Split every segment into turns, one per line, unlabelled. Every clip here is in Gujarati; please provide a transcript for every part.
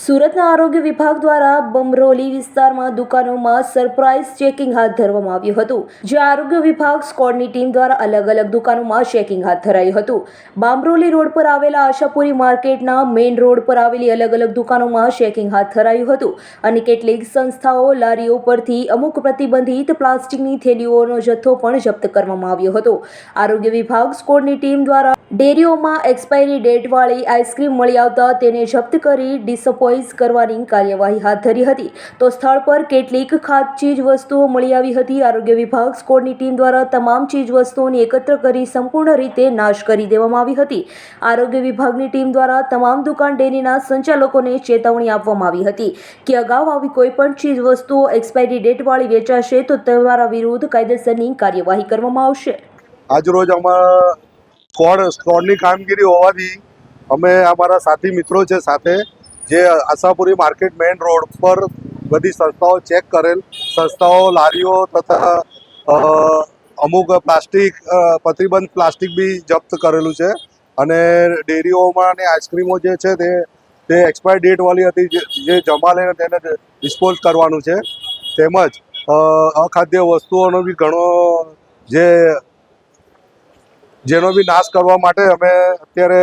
સુરતના આરોગ્ય વિભાગ દ્વારા બમરોલી વિસ્તારમાં દુકાનોમાં સરપ્રાઇઝ ચેકિંગ હાથ ધરવામાં આવ્યું હતું, જે આરોગ્ય વિભાગ સ્કોડની ટીમ દ્વારા અલગ અલગ દુકાનોમાં ચેકિંગ હાથ ધરાયું હતું. બામરોલી રોડ પર આવેલા આશાપુરી માર્કેટના મેઇન રોડ પર આવેલી અલગ અલગ દુકાનોમાં ચેકિંગ હાથ ધરાયું હતું અને કેટલીક સંસ્થાઓ લારીઓ પરથી અમુક પ્રતિબંધિત પ્લાસ્ટિકની થેલીઓનો જથ્થો પણ જપ્ત કરવામાં આવ્યો હતો. આરોગ્ય વિભાગ સ્કોડની ટીમ દ્વારા ડેરીઓમાં એક્સપાયરી ડેટવાળી આઈસ્ક્રીમ મળી આવતા તેને જપ્ત કરી ડિસપોઇઝ કરવાની કાર્યવાહી હાથ ધરી હતી. તો સ્થળ પર કેટલીક ખાસ ચીજ વસ્તુઓ મળી આવી હતી. આરોગ્ય વિભાગ સ્કોડની ટીમ દ્વારા તમામ ચીજ વસ્તુઓને એકત્ર કરી સંપૂર્ણ રીતે નાશ કરી દેવામાં આવી હતી. આરોગ્ય વિભાગની ટીમ દ્વારા તમામ દુકાન ડેરીના સંચાલકોને ચેતવણી આપવામાં આવી હતી કે અગાઉ આવી કોઈ પણ ચીજ વસ્તુઓ એક્સપાયરી ડેટવાળી વેચાશે તો તમારા વિરુદ્ધ કાયદેસરની કાર્યવાહી કરવામાં આવશે.
આજરોજ અમારા સ્કોડ, સ્કોડની કામગીરી હોવાથી અમે અમારા સાથી મિત્રો છે સાથે જે આશાપુરી માર્કેટ મેઇન રોડ પર બધી સંસ્થાઓ ચેક કરેલ. સંસ્થાઓ, લારીઓ તથા અમુક પ્લાસ્ટિક પ્રતિબંધ પ્લાસ્ટિક બી જપ્ત કરેલું છે. અને ડેરીઓમાં ને આઈસ્ક્રીમો જે છે તે તે એક્સપાયર ડેટવાળી હતી જે જમા લઈને તેને ડિસ્પોઝ કરવાનું છે. તેમજ અખાદ્ય વસ્તુઓનો બી ઘણો જે, જેનો બી નાશ કરવા માટે અમે અત્યારે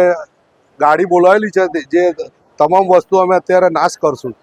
ગાડી બોલાવેલી છે જે તમામ વસ્તુ અમે અત્યારે નાશ કરશું.